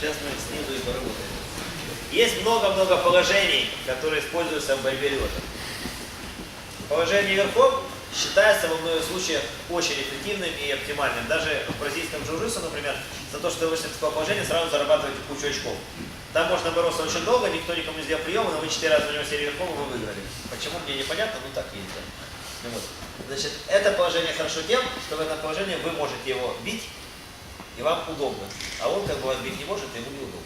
Сейчас мы снизу и поработаем. Есть много-много положений, которые используются в борьбе летом. Положение верхом считается во многих случаях очень эффективным и оптимальным. Даже в бразильском джиу-джитсу, например, за то, что вы вышли из такого положения, сразу зарабатываете кучу очков. Там можно бороться очень долго, никто никому не сделал приема, но вы четыре раза у него серии верхом, и вы выиграли. Почему, мне непонятно, ну так есть. да. Вот. Значит, это положение хорошо тем, что в этом положении вы можете его бить, и вам удобно. А он как бы вас бить не может, и ему неудобно.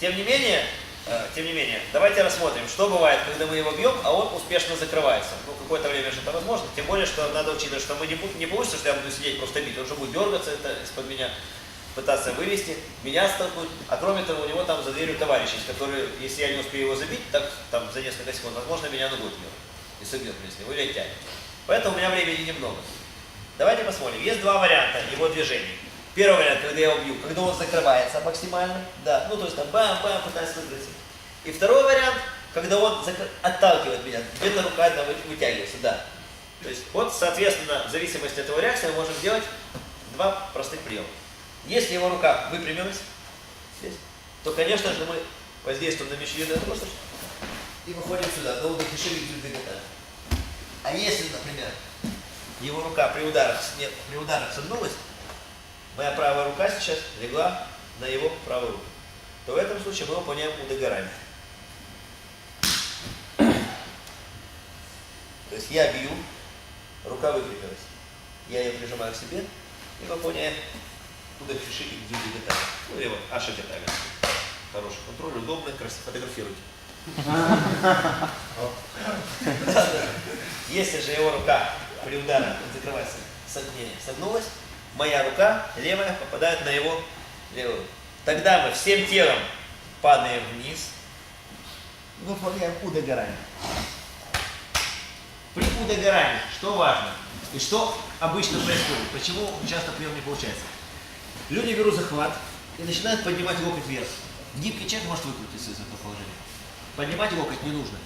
Тем не менее, э, тем не менее, давайте рассмотрим, что бывает, когда мы его бьем, а он успешно закрывается. Ну, какое-то время же это возможно. Тем более, что надо учитывать, что мы не, не получится, что я буду сидеть просто бить. Он же будет дергаться из-под меня, пытаться вывести, меня столкнуть. А кроме того, у него там за дверью товарищ есть, который, если я не успею его забить, так там за несколько секунд, возможно, меня ногой бьет. И собьет, если вы тянет. Поэтому у меня времени немного. Давайте посмотрим. Есть два варианта его движений. Первый вариант, когда я его бью, когда он закрывается максимально, да, ну то есть там бам-бам, пытается выкрыться. И второй вариант, когда он отталкивает меня, где-то рука одна вы- вытягивается, да. То есть вот, соответственно, в зависимости от его реакции мы можем сделать два простых приема. Если его рука выпрямилась, здесь, то, конечно же, мы воздействуем на мещеридную просто и выходим сюда, до шире двигателя. А если, например, его рука при ударах, с- не- при ударах согнулась, моя правая рука сейчас легла на его правую руку, то в этом случае мы выполняем удогорание. То есть я бью, рука выпрямилась. Я ее прижимаю к себе и выполняем удохиши и двигатель. Ну или вот ашикатами. Хороший контроль, удобно, красиво фотографируйте. Если же его рука при ударе закрывается, согнение, согнулась, моя рука левая попадает на его левую. Тогда мы всем телом падаем вниз, выполняем удогорание. При удогорании, что важно и что обычно происходит, почему часто прием не получается. Люди берут захват и начинают поднимать локоть вверх. Гибкий человек может выкрутиться из этого положения. Поднимать локоть не нужно.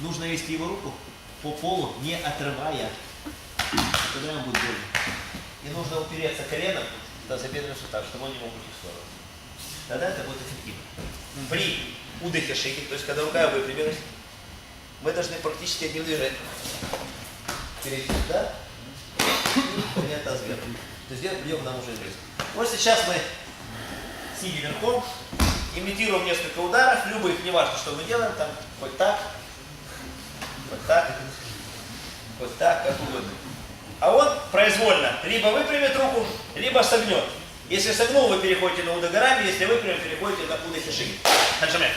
Нужно вести его руку по полу, не отрывая. Тогда ему будет больно. И нужно упереться коленом в тазобедренный сустав, чтобы он не мог уйти в сторону. Тогда это будет эффективно. При удыхе шейки, то есть когда рука выпрямилась, мы должны практически одним движением перейти сюда и принять таз вверх. То есть делать бьем нам уже известно. Вот сейчас мы сидя верхом, имитируем несколько ударов, любых, неважно, что мы делаем, там хоть так, вот так, вот так, как угодно. А он произвольно либо выпрямит руку, либо согнет. Если согнул, вы переходите на удогорами, если выпрямил, переходите на удохиши. Отжимаем.